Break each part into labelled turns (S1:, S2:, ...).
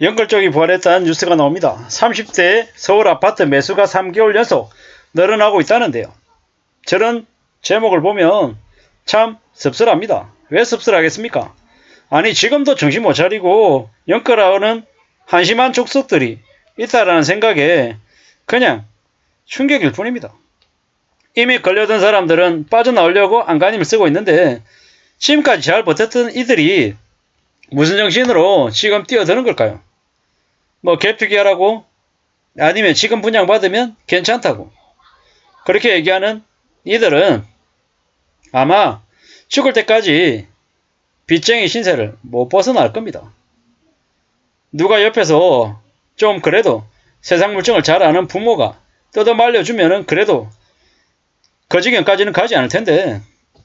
S1: 연끌 쪽이 부활했다는 뉴스가 나옵니다. 30대 서울 아파트 매수가 3개월 연속 늘어나고 있다는데요. 저런 제목을 보면 참 씁쓸합니다. 왜 씁쓸하겠습니까? 아니 지금도 정신 못 차리고 연끌하는 한심한 족속들이 있다라는 생각에 그냥 충격일 뿐입니다. 이미 걸려든 사람들은 빠져나오려고 안간힘을 쓰고 있는데 지금까지 잘 버텼던 이들이 무슨 정신으로 지금 뛰어드는 걸까요? 뭐 개표기하라고 아니면 지금 분양받으면 괜찮다고 그렇게 얘기하는 이들은 아마 죽을 때까지 빚쟁이 신세를 못 벗어날 겁니다. 누가 옆에서 좀 그래도 세상 물정을 잘 아는 부모가 뜯어 말려주면은 그래도 그 지경까지는 가지 않을 텐데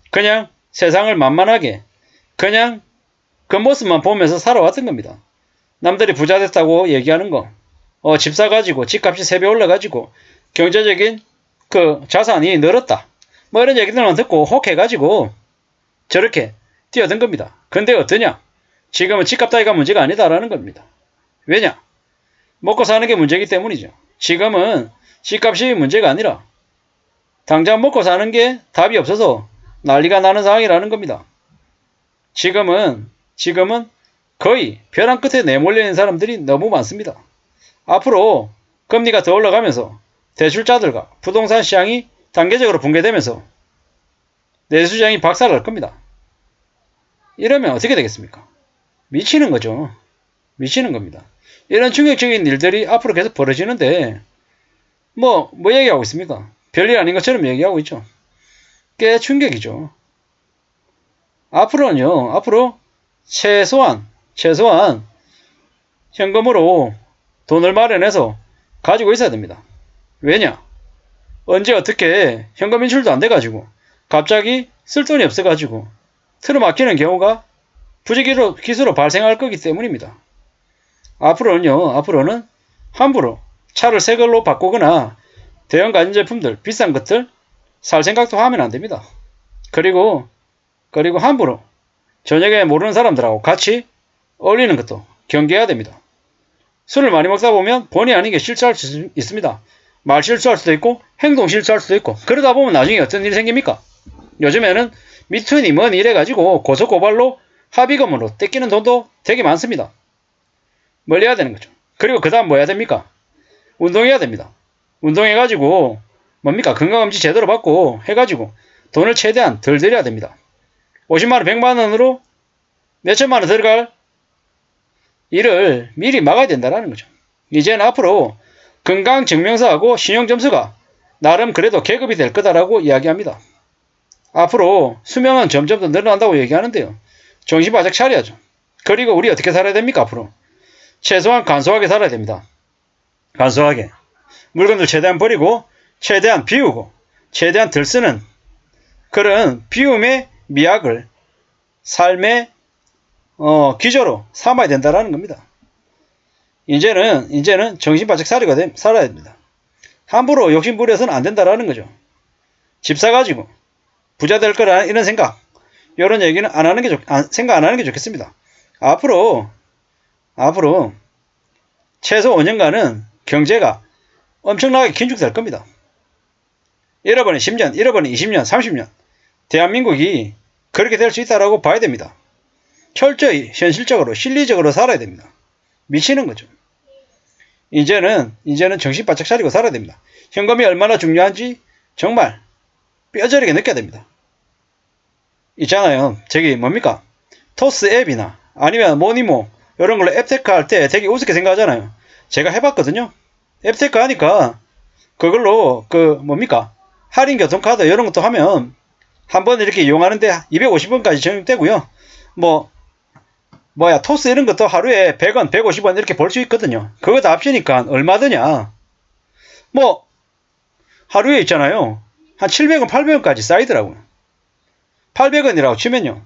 S1: 그냥 세상을 만만하게 그냥 그 모습만 보면서 살아왔던 겁니다. 남들이 부자 됐다고 얘기하는 거, 어, 집 사가지고 집값이 세 배 올라가지고 경제적인 그 자산이 늘었다. 뭐 이런 얘기들만 듣고 혹해가지고 저렇게 뛰어든 겁니다. 근데 어떠냐? 지금은 집값 따위가 문제가 아니다라는 겁니다. 왜냐? 먹고 사는 게 문제이기 때문이죠. 지금은 집값이 문제가 아니라 당장 먹고 사는 게 답이 없어서 난리가 나는 상황이라는 겁니다. 지금은 지금은 거의 벼랑 끝에 내몰려 있는 사람들이 너무 많습니다. 앞으로 금리가 더 올라가면서 대출자들과 부동산 시장이 단계적으로 붕괴되면서 내수장이 박살날 겁니다. 이러면 어떻게 되겠습니까? 미치는 거죠. 미치는 겁니다. 이런 충격적인 일들이 앞으로 계속 벌어지는데 뭐, 뭐 얘기하고 있습니까? 별일 아닌 것처럼 얘기하고 있죠. 꽤 충격이죠. 앞으로는요, 앞으로 최소한, 최소한 현금으로 돈을 마련해서 가지고 있어야 됩니다. 왜냐? 언제 어떻게 현금 인출도 안 돼가지고 갑자기 쓸 돈이 없어가지고 틀어막히는 경우가 부지기로 기수로 발생할 거기 때문입니다. 앞으로는요, 앞으로는 함부로 차를 새 걸로 바꾸거나 대형 가전제품들, 비싼 것들 살 생각도 하면 안 됩니다. 그리고, 그리고 함부로 저녁에 모르는 사람들하고 같이 어울리는 것도 경계해야 됩니다. 술을 많이 먹다 보면 본의 아니게 실수할 수 있습니다. 말 실수할 수도 있고 행동 실수할 수도 있고 그러다 보면 나중에 어떤 일이 생깁니까? 요즘에는 미투니 뭔 이래가지고 고소고발로 합의금으로 떼끼는 돈도 되게 많습니다. 멀리 해야 되는 거죠. 그리고 그 다음 뭐 해야 됩니까? 운동해야 됩니다. 운동해가지고 뭡니까? 건강검진 제대로 받고 해가지고 돈을 최대한 덜 들여야 됩니다. 50만원, 100만원으로 몇천만원 들어갈 일을 미리 막아야 된다는 거죠. 이제는 앞으로 건강증명서하고 신용점수가 나름 그래도 계급이 될 거다라고 이야기합니다. 앞으로 수명은 점점 더 늘어난다고 얘기하는데요. 정신 바짝 차려야죠. 그리고 우리 어떻게 살아야 됩니까, 앞으로? 최소한 간소하게 살아야 됩니다. 간소하게. 물건들 최대한 버리고, 최대한 비우고, 최대한 덜 쓰는 그런 비움의 미학을 삶의 어, 기저로 삼아야 된다라는 겁니다. 이제는, 이제는 정신 바짝 살아야, 돼, 살아야 됩니다. 함부로 욕심 부려서는 안 된다라는 거죠. 집 사가지고 부자 될 거라는 이런 생각, 이런 얘기는 안 하는 게 좋, 안, 생각 안 하는 게 좋겠습니다. 앞으로, 앞으로 최소 5년간은 경제가 엄청나게 긴축될 겁니다. 잃어버린 10년, 잃어버린 20년, 30년. 대한민국이 그렇게 될 수 있다라고 봐야 됩니다. 철저히 현실적으로 실리적으로 살아야 됩니다. 미치는 거죠. 이제는 이제는 정신 바짝 차리고 살아야 됩니다. 현금이 얼마나 중요한지 정말 뼈저리게 느껴야 됩니다. 있잖아요. 저기 뭡니까? 토스 앱이나 아니면 모니모 이런 걸로 앱테크 할 때 되게 우습게 생각하잖아요. 제가 해봤거든요. 앱테크 하니까 그걸로 그 뭡니까? 할인 교통카드 이런 것도 하면 한 번 이렇게 이용하는데 250원까지 적용되고요. 뭐 뭐야 토스 이런 것도 하루에 100원, 150원 이렇게 벌 수 있거든요. 그거 다 합치니까 얼마 드냐? 뭐 하루에 있잖아요. 한 700원, 800원까지 쌓이더라고요. 800원이라고 치면요.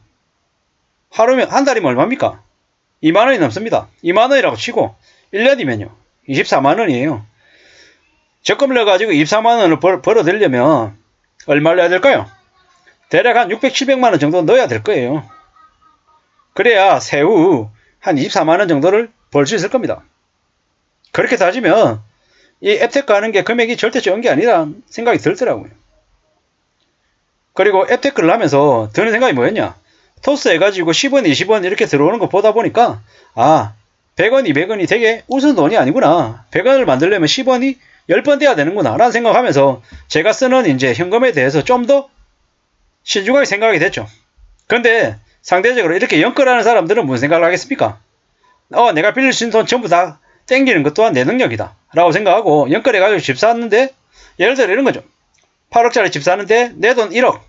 S1: 하루면 한 달이면 얼마입니까? 2만 원이 넘습니다. 2만 원이라고 치고 1년이면요. 24만 원이에요. 적금을 넣어가지고 24만 원을 벌, 벌어들려면 얼마를 해야 될까요? 대략 한 600, 700만 원 정도 넣어야 될 거예요. 그래야 세후 한 24만 원 정도를 벌 수 있을 겁니다. 그렇게 따지면 이 앱테크 하는 게 금액이 절대 적은 게 아니라 생각이 들더라고요. 그리고 앱테크를 하면서 드는 생각이 뭐였냐? 토스 해가지고 10원, 20원 이렇게 들어오는 거 보다 보니까 아 100원, 200원이 되게 우스운 돈이 아니구나. 100원을 만들려면 10원이 10번 돼야 되는구나. 라는 생각하면서 제가 쓰는 이제 현금에 대해서 좀 더 신중하게 생각하게 됐죠. 근데 상대적으로 이렇게 연끌하는 사람들은 무슨 생각을 하겠습니까? 어, 내가 빌릴 수 있는 돈 전부 다 땡기는 것 또한 내 능력이다. 라고 생각하고 연끌해가지고 집 샀는데 예를 들어 이런 거죠. 8억짜리 집 사는데 내 돈 1억.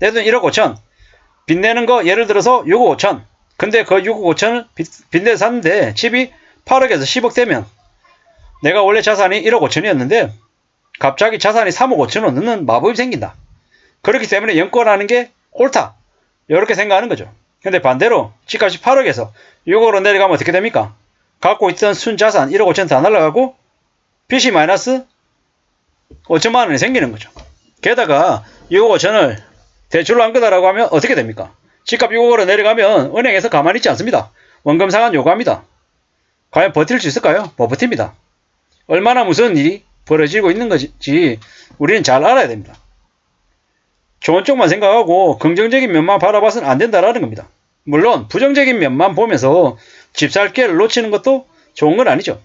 S1: 내 돈 1억 5천. 빚내는 거 예를 들어서 6억 5천. 근데 그 6억 5천을 빚내 샀는데 집이 8억에서 10억 되면 내가 원래 자산이 1억 5천이었는데 갑자기 자산이 3억 5천원 넣는 마법이 생긴다. 그렇기 때문에 연권하는 게 옳다. 이렇게 생각하는 거죠. 근데 반대로 집값이 8억에서 6억으로 내려가면 어떻게 됩니까? 갖고 있던 순자산 1억 5천 다 날라가고 빚이 마이너스 5천만 원이 생기는 거죠. 게다가 6억 5천을 대출로 한 거다라고 하면 어떻게 됩니까? 집값 6억으로 내려가면 은행에서 가만히 있지 않습니다. 원금 상환 요구합니다. 과연 버틸 수 있을까요? 못 버팁니다. 얼마나 무서운 일이 벌어지고 있는 것인지 우리는 잘 알아야 됩니다. 좋은 쪽만 생각하고 긍정적인 면만 바라봐서는 안 된다라는 겁니다. 물론 부정적인 면만 보면서 집살 기회를 놓치는 것도 좋은 건 아니죠.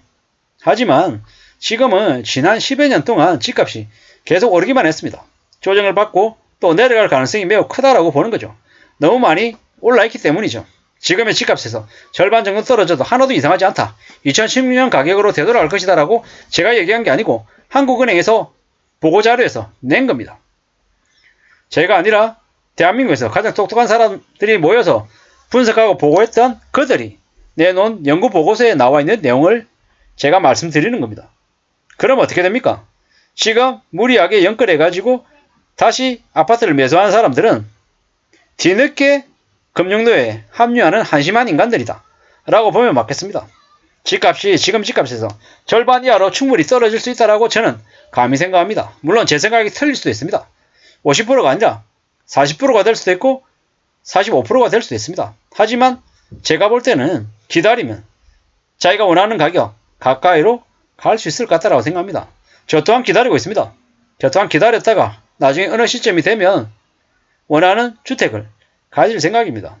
S1: 하지만 지금은 지난 10여 년 동안 집값이 계속 오르기만 했습니다. 조정을 받고 또 내려갈 가능성이 매우 크다라고 보는 거죠. 너무 많이 올라있기 때문이죠. 지금의 집값에서 절반 정도 떨어져도 하나도 이상하지 않다. 2016년 가격으로 되돌아갈 것이다라고 제가 얘기한 게 아니고 한국은행에서 보고자료에서 낸 겁니다. 제가 아니라 대한민국에서 가장 똑똑한 사람들이 모여서 분석하고 보고했던 그들이 내놓은 연구 보고서에 나와 있는 내용을 제가 말씀드리는 겁니다. 그럼 어떻게 됩니까? 지금 무리하게 연끌해가지고 다시 아파트를 매수하는 사람들은 뒤늦게 금융노에 합류하는 한심한 인간들이다. 라고 보면 맞겠습니다. 집값이 지금 집값에서 절반 이하로 충분히 떨어질 수 있다라고 저는 감히 생각합니다. 물론 제 생각이 틀릴 수도 있습니다. 50%가 아니라 40%가 될 수도 있고 45%가 될 수도 있습니다. 하지만 제가 볼 때는 기다리면 자기가 원하는 가격 가까이로 갈 수 있을 것 같다라고 생각합니다. 저 또한 기다리고 있습니다. 저 또한 기다렸다가 나중에 어느 시점이 되면 원하는 주택을 가질 생각입니다.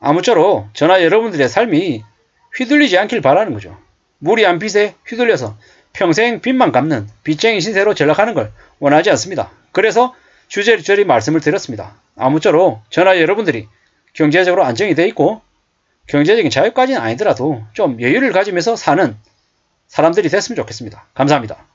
S1: 아무쪼록 저나 여러분들의 삶이 휘둘리지 않길 바라는 거죠. 무리한 빚에 휘둘려서 평생 빚만 갚는 빚쟁이 신세로 전락하는 걸 원하지 않습니다. 그래서 주저리 말씀을 드렸습니다. 아무쪼록 저나 여러분들이 경제적으로 안정이 돼 있고 경제적인 자유까지는 아니더라도 좀 여유를 가지면서 사는 사람들이 됐으면 좋겠습니다. 감사합니다.